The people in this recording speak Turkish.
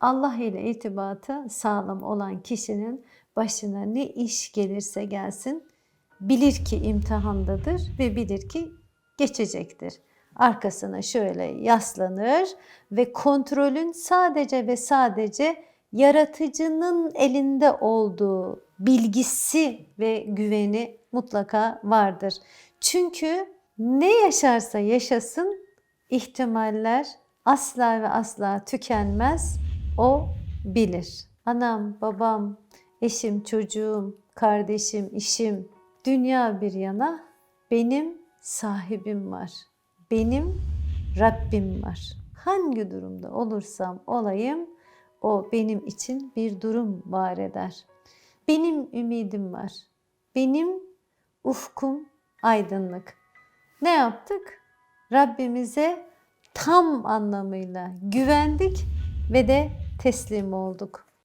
Allah ile irtibatı sağlam olan kişinin başına ne iş gelirse gelsin bilir ki imtihandadır ve bilir ki geçecektir. Arkasına şöyle yaslanır ve kontrolün sadece ve sadece yaratıcının elinde olduğu bilgisi ve güveni mutlaka vardır. Çünkü ne yaşarsa yaşasın ihtimaller asla ve asla tükenmez. O bilir. Anam, babam, eşim, çocuğum, kardeşim, işim, dünya bir yana benim sahibim var. Benim Rabbim var. Hangi durumda olursam olayım o benim için bir durum var eder. Benim ümidim var. Benim ufkum aydınlık. Ne yaptık? Rabbimize tam anlamıyla güvendik ve de teslim olduk.